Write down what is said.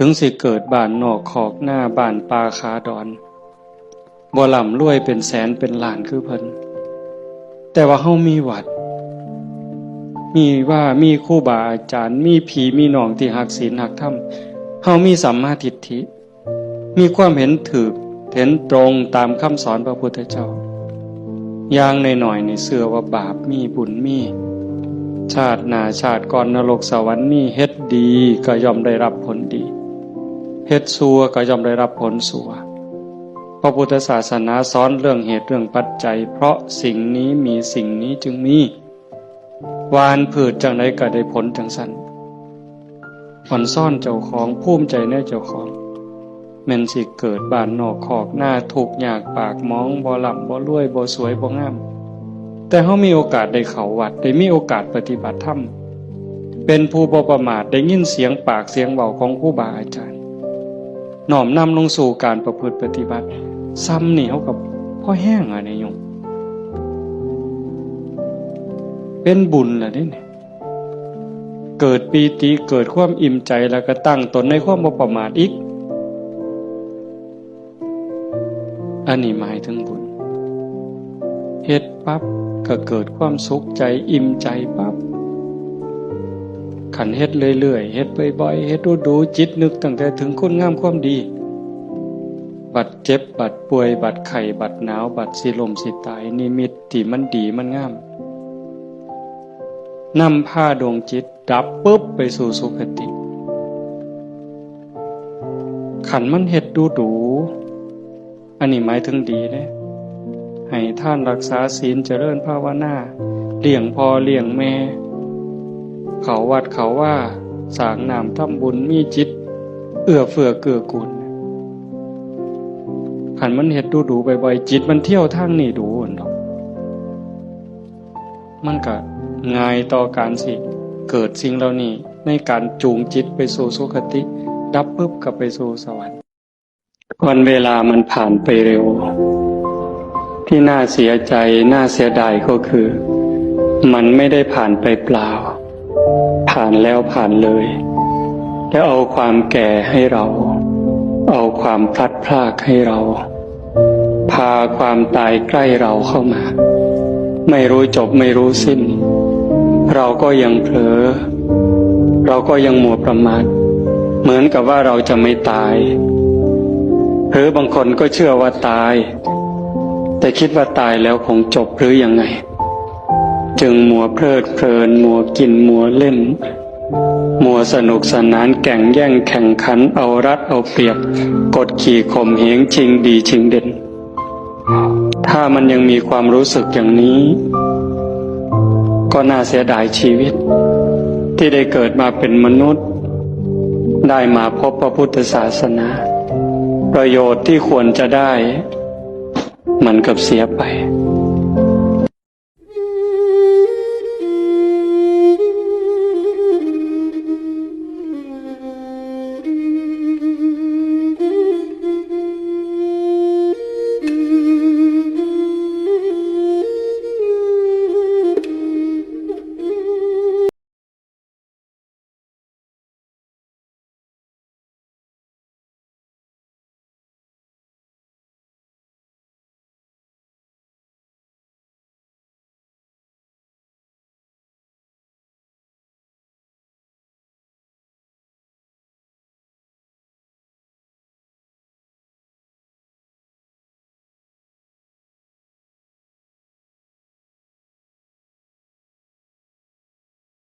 ถึงสิเกิดบ้านนอกขอกหน้าบ้านปลาขาดอนบ่ล่ำรวยเป็นแสนเป็นล้านคือเพิ่นแต่ว่าเฮามีวัด มีว่ามีครูบาอาจารย์ มีผีมีน้องที่หักศีลหักธรรมเฮามีสัมมาทิฏฐิ มีความเห็นถูกเห็นตรงตามคำสอนพระพุทธเจ้าอย่างหน่อยๆในเสื่อว่าบาปมีบุญมี ชาติหนาชาติก่อนนรกสวรรค์มีเฮ็ดดีก็ยอมได้รับผลดี เฮ็ดซัวก็ย่อมได้รับผลสัวพระพุทธศาสนาสอนเรื่องเหตุเรื่องปัจจัย เพราะสิ่งนี้มีสิ่งนี้จึงมีวานผืดจังไดก็ได้ผลจังสันผ่อนซ่อนเจ้าของภูมิใจในเจ้าของแม่นสิเกิดบานนอกขอกหน้าถูกยากปากมองบ่หล่ำบ่รวยบ่สวยบ่งาม แต่เขามีโอกาสได้เขาวัดได้มีโอกาสปฏิบัติธรรมเป็นผู้บ่ประมาทได้ยินเสียงปากเสียงเบาของครูบาอาจารย์ น้อมนำลงสู่การประพฤติปฏิบัติ ซ้ำนี่เขากับพ่อแห้งอะเนี่ยโยมเป็นบุญล่ะเนี่ยเกิดปีติเกิดความอิ่มใจแล้วก็ตั้งตนในความบ่ประมาทอีกอันนี้หมายถึงบุญเฮ็ดปั๊บก็เกิดความสุขใจอิ่มใจปั๊บ ขันเฮ็ดเรื่อยๆเฮ็ดบ่อยๆเฮ็ดดูๆจิตนึกตั้งแต่ถึงคุณงามความดี บัดเจ็บบัดป่วยบัดไข้บัดหนาวบัดสิลมสิตายนิมิตที่มันดีมันงามนำผ้าดวงจิตดับปุ๊บไปสู่สุคติ ขันมันเฮ็ดดูดูอันนี้หมายถึงดีเด้ให้ท่านรักษาศีลเจริญภาวนาเลี้ยงพอเลี้ยงแม่ เขาวัดเขาว่า สางนามทำบุญมีจิต เอื้อเฟื้อเกื้อกูลขันมันเห็ดดูดูบ่อยๆจิตมันเที่ยวทางนี่ดูนอกมันก็ง่ายต่อการสิ เกิดสิ่งเหล่านี้ในการจูงจิตไปสู่สุคติ ดับปุ๊บกลับไปสู่สวรรค์วันเวลามันผ่านไปเร็ว ที่น่าเสียใจน่าเสียดายก็คือ มันไม่ได้ผ่านไปเปล่า ผ่านแล้วผ่านเลยแล้วเอาความแก่ให้เรา เอาความพลัดพรากให้เรา พาความตายใกล้เราเข้ามา ไม่รู้จบไม่รู้สิ้น เราก็ยังเผลอ เราก็ยังมัวประมาทเหมือนกับว่าเราจะไม่ตาย หรือบางคนก็เชื่อว่าตาย แต่คิดว่าตายแล้วคงจบหรือยังไง จึงมัวเพลิดเพลินมัวกินมัวเล่น มัวสนุกสนานแก่งแย่งแข่งขันเอารัดเอาเปรียบ กดขี่ข่มเหงชิงดีชิงเด่น ถ้ามันยังมีความรู้สึกอย่างนี้ ก็น่าเสียดายชีวิต ที่ได้เกิดมาเป็นมนุษย์ ได้มาพบพระพุทธศาสนา ประโยชน์ที่ควรจะได้ มันกับเสียไป